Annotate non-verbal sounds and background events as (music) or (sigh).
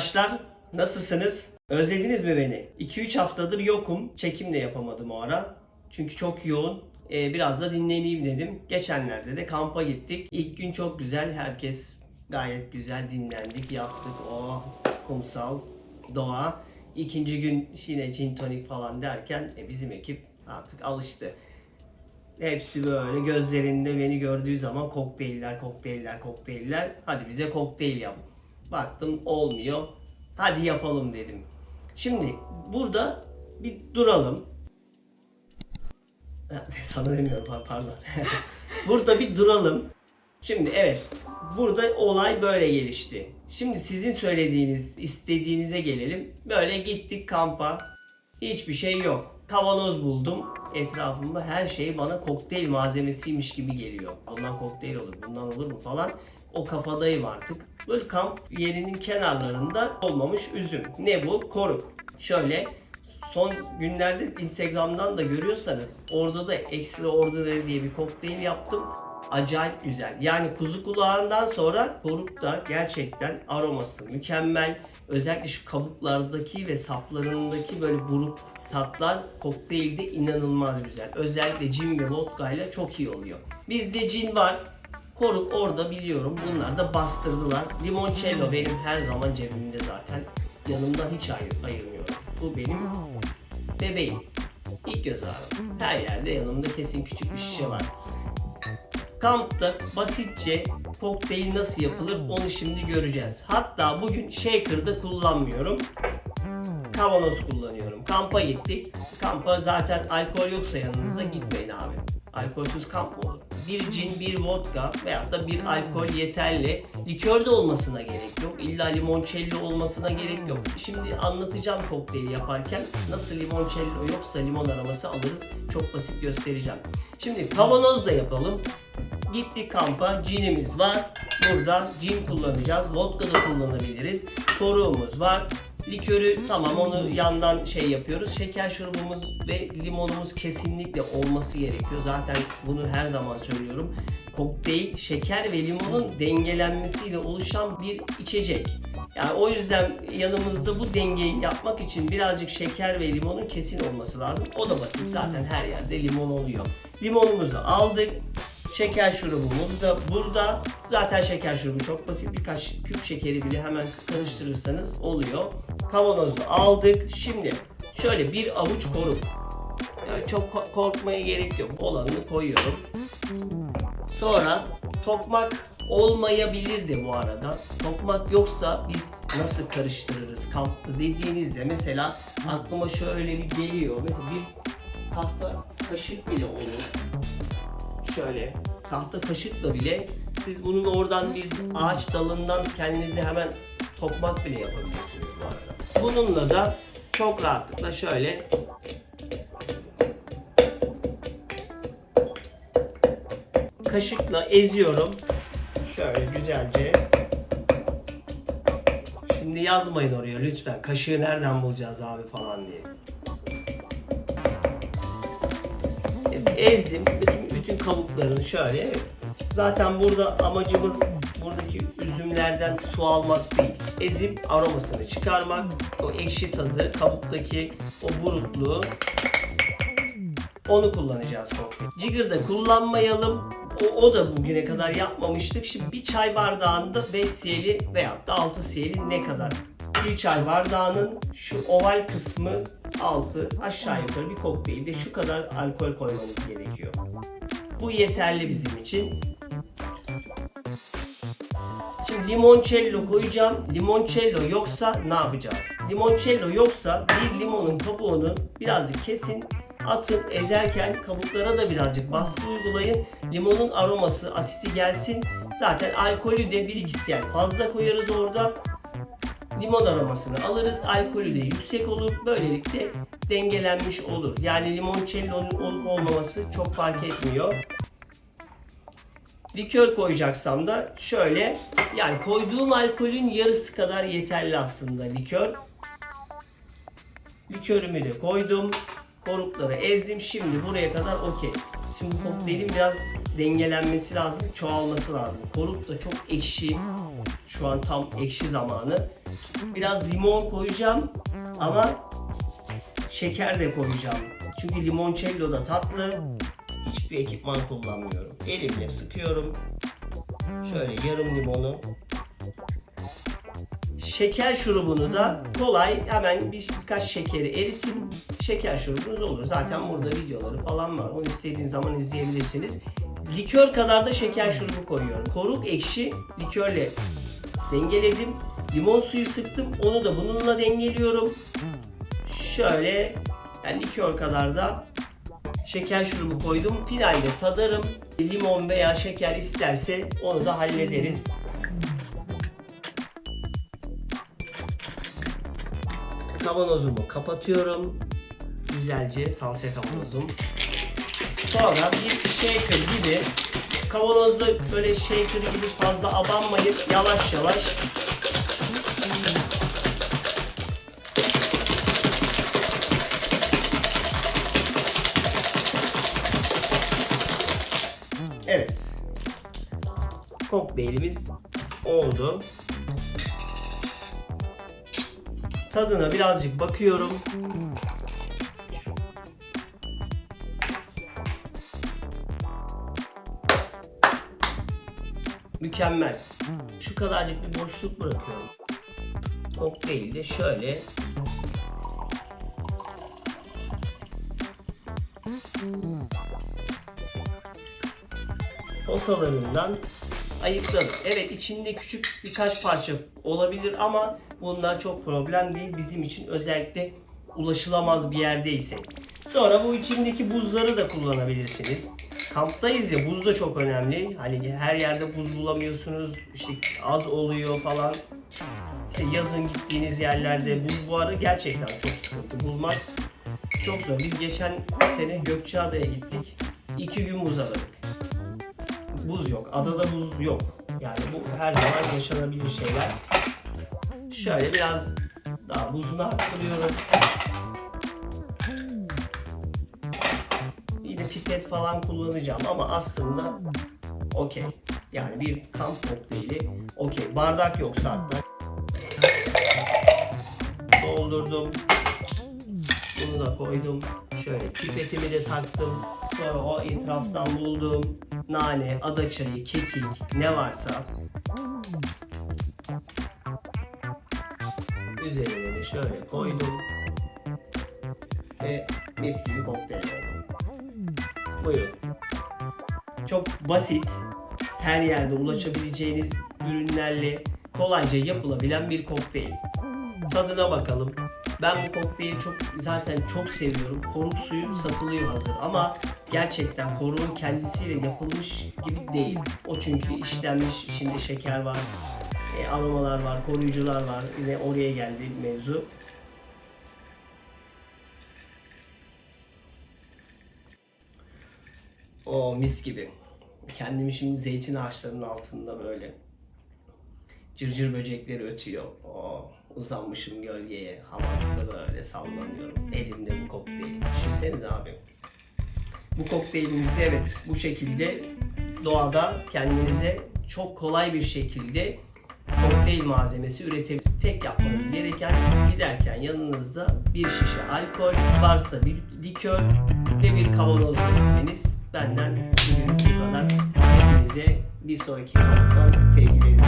Arkadaşlar. Nasılsınız? Özlediniz mi beni? 2-3 haftadır yokum. Çekim de yapamadım o ara. Çünkü çok yoğun. Ee, biraz da dinleneyim dedim. Geçenlerde de kampa gittik. İlk gün çok güzel. Herkes gayet güzel dinlendik, yaptık. O kumsal, doğa. İkinci gün yine gin tonic falan derken e, bizim ekip artık alıştı. Hepsi böyle gözlerinde beni gördüğü zaman kokteyller, kokteyller, kokteyller. Hadi bize kokteyl yap. Baktım olmuyor. Hadi yapalım dedim. Şimdi burada bir duralım. (laughs) Sana demiyorum pa- pardon. (laughs) burada bir duralım. Şimdi evet burada olay böyle gelişti. Şimdi sizin söylediğiniz, istediğinize gelelim. Böyle gittik kampa. Hiçbir şey yok. Kavanoz buldum. Etrafımda her şey bana kokteyl malzemesiymiş gibi geliyor. Bundan kokteyl olur, bundan olur mu falan. O kafadayım artık. Böyle kamp yerinin kenarlarında olmamış üzüm. Ne bu? Koruk. Şöyle son günlerde Instagram'dan da görüyorsanız orada da Extraordinary diye bir kokteyl yaptım. Acayip güzel. Yani kuzu kulağından sonra koruk da gerçekten aroması mükemmel. Özellikle şu kabuklardaki ve saplarındaki böyle buruk tatlar kokteylde inanılmaz güzel. Özellikle cin ve vodka ile çok iyi oluyor. Bizde cin var. Koruk orada biliyorum. Bunlar da bastırdılar. Limoncello benim her zaman cebimde zaten. Yanımdan hiç ayır, ayırmıyorum. Bu benim bebeğim. İlk göz ağrım. Her yerde yanımda kesin küçük bir şişe var. Kampta basitçe kokteyl nasıl yapılır onu şimdi göreceğiz. Hatta bugün shaker'da kullanmıyorum. Kavanoz kullanıyorum. Kampa gittik. Kampa zaten alkol yoksa yanınızda gitmeyin abi. Alkolsüz kamp mı olur? Bir cin, bir vodka veyahut da bir alkol yeterli. Likör de olmasına gerek yok. İlla limoncello olmasına gerek yok. Şimdi anlatacağım kokteyli yaparken nasıl limoncello yoksa limon aroması alırız. Çok basit göstereceğim. Şimdi kavanoz da yapalım. Gittik kampa, cinimiz var. Burada cin kullanacağız. Vodka da kullanabiliriz. Koruğumuz var. Likörü tamam onu yandan şey yapıyoruz. Şeker şurubumuz ve limonumuz kesinlikle olması gerekiyor. Zaten bunu her zaman söylüyorum. Kokteyl şeker ve limonun dengelenmesiyle oluşan bir içecek. Yani o yüzden yanımızda bu dengeyi yapmak için birazcık şeker ve limonun kesin olması lazım. O da basit zaten her yerde limon oluyor. Limonumuzu aldık. Şeker şurubumuz da burada. Zaten şeker şurubu çok basit. Birkaç küp şekeri bile hemen karıştırırsanız oluyor. Kavanozu aldık. Şimdi şöyle bir avuç koruk. Yani çok ko- korkmaya gerek yok. Olanını koyuyorum. Sonra tokmak olmayabilir de bu arada. Tokmak yoksa biz nasıl karıştırırız kampta dediğinizde mesela aklıma şöyle bir geliyor. Mesela bir tahta kaşık bile olur şöyle tahta kaşıkla bile siz bunun oradan bir ağaç dalından kendinize hemen tokmak bile yapabilirsiniz bu arada. Bununla da çok rahatlıkla şöyle kaşıkla eziyorum. Şöyle güzelce. Şimdi yazmayın oraya lütfen. Kaşığı nereden bulacağız abi falan diye. ezdim bütün kabuklarını şöyle. Zaten burada amacımız buradaki üzümlerden su almak değil. Ezip aromasını çıkarmak, o ekşi tadı, kabuktaki o burukluğu onu kullanacağız kokteyl. Jigger'da kullanmayalım. O, o da bugüne kadar yapmamıştık. Şimdi bir çay bardağında 5 cl veyahut da 6 cl ne kadar? Bir çay bardağının şu oval kısmı altı aşağı yukarı bir kokteylde şu kadar alkol koymamız gerekiyor. Bu yeterli bizim için. Şimdi limoncello koyacağım. Limoncello yoksa ne yapacağız? Limoncello yoksa bir limonun kabuğunu birazcık kesin. Atın ezerken kabuklara da birazcık baskı uygulayın. Limonun aroması, asiti gelsin. Zaten alkolü de 1-2 cl fazla koyarız orada limon aromasını alırız. Alkolü de yüksek olur. Böylelikle dengelenmiş olur. Yani limoncello'nun olup olmaması çok fark etmiyor. Likör koyacaksam da şöyle yani koyduğum alkolün yarısı kadar yeterli aslında likör. Likörümü de koydum. Korukları ezdim. Şimdi buraya kadar okey. Şimdi kokteylim biraz dengelenmesi lazım, çoğalması lazım. Koruk da çok ekşi. Şu an tam ekşi zamanı. Biraz limon koyacağım ama şeker de koyacağım. Çünkü limoncello da tatlı. Hiçbir ekipman kullanmıyorum. Elimle sıkıyorum. Şöyle yarım limonu. Şeker şurubunu da kolay hemen bir, birkaç şekeri eritin. Şeker şurubunuz olur. Zaten burada videoları falan var. Onu istediğiniz zaman izleyebilirsiniz. Likör kadar da şeker şurubu koyuyorum. Koruk ekşi likörle dengeledim. Limon suyu sıktım. Onu da bununla dengeliyorum. Şöyle yani likör kadar da şeker şurubu koydum. Finalde tadarım. Limon veya şeker isterse onu da hallederiz. Kavanozumu kapatıyorum. Güzelce salça kavanozum. Sonra bir shaker gibi kavanozda böyle shaker gibi fazla abanmayıp yavaş yavaş Evet. Kokteylimiz oldu. Tadına birazcık bakıyorum. Mükemmel. Şu kadarcık bir boşluk bırakıyorum. Kokteyl de şöyle posalarından ayıkladım. Evet içinde küçük birkaç parça olabilir ama bunlar çok problem değil bizim için özellikle ulaşılamaz bir yerdeysek. Sonra bu içindeki buzları da kullanabilirsiniz. Kamptayız ya buz da çok önemli. Hani her yerde buz bulamıyorsunuz. İşte az oluyor falan. İşte yazın gittiğiniz yerlerde buz bu ara gerçekten çok sıkıntı bulmak. Çok zor. Biz geçen sene Gökçeada'ya gittik. İki gün buz aradık buz yok. Adada buz yok. Yani bu her zaman yaşanabilir şeyler. Şöyle biraz daha buzunu arttırıyorum. Yine pipet falan kullanacağım ama aslında okey. Yani bir kamp kokteyli okey. Bardak yoksa hatta. Doldurdum. Bunu da koydum. Şöyle pipetimi de taktım. Sonra o etraftan buldum. Nane, ada çayı, kekik ne varsa. Üzerine de şöyle koydum. Ve mis gibi kokteyl oldu. Buyurun. Çok basit, her yerde ulaşabileceğiniz ürünlerle kolayca yapılabilen bir kokteyl. Tadına bakalım. Ben bu kokteyli çok zaten çok seviyorum. Koruk suyu satılıyor hazır ama gerçekten koruğun kendisiyle yapılmış gibi değil. O çünkü işlenmiş, içinde şeker var, e, aromalar var, koruyucular var. Yine oraya geldi mevzu. O mis gibi. Kendimi şimdi zeytin ağaçlarının altında böyle cırcır böcekleri ötüyor. Oo, uzanmışım gölgeye, havada böyle sallanıyorum. Elimde bu kokteyl. Düşünsenize abi. Bu kokteylinizi evet bu şekilde doğada kendinize çok kolay bir şekilde kokteyl malzemesi üretebilirsiniz. Tek yapmanız gereken giderken yanınızda bir şişe alkol, varsa bir likör ve bir kavanoz götürmeniz. Benden bugün bu kadar. Hepinize bir sonraki kamptan sevgilerimi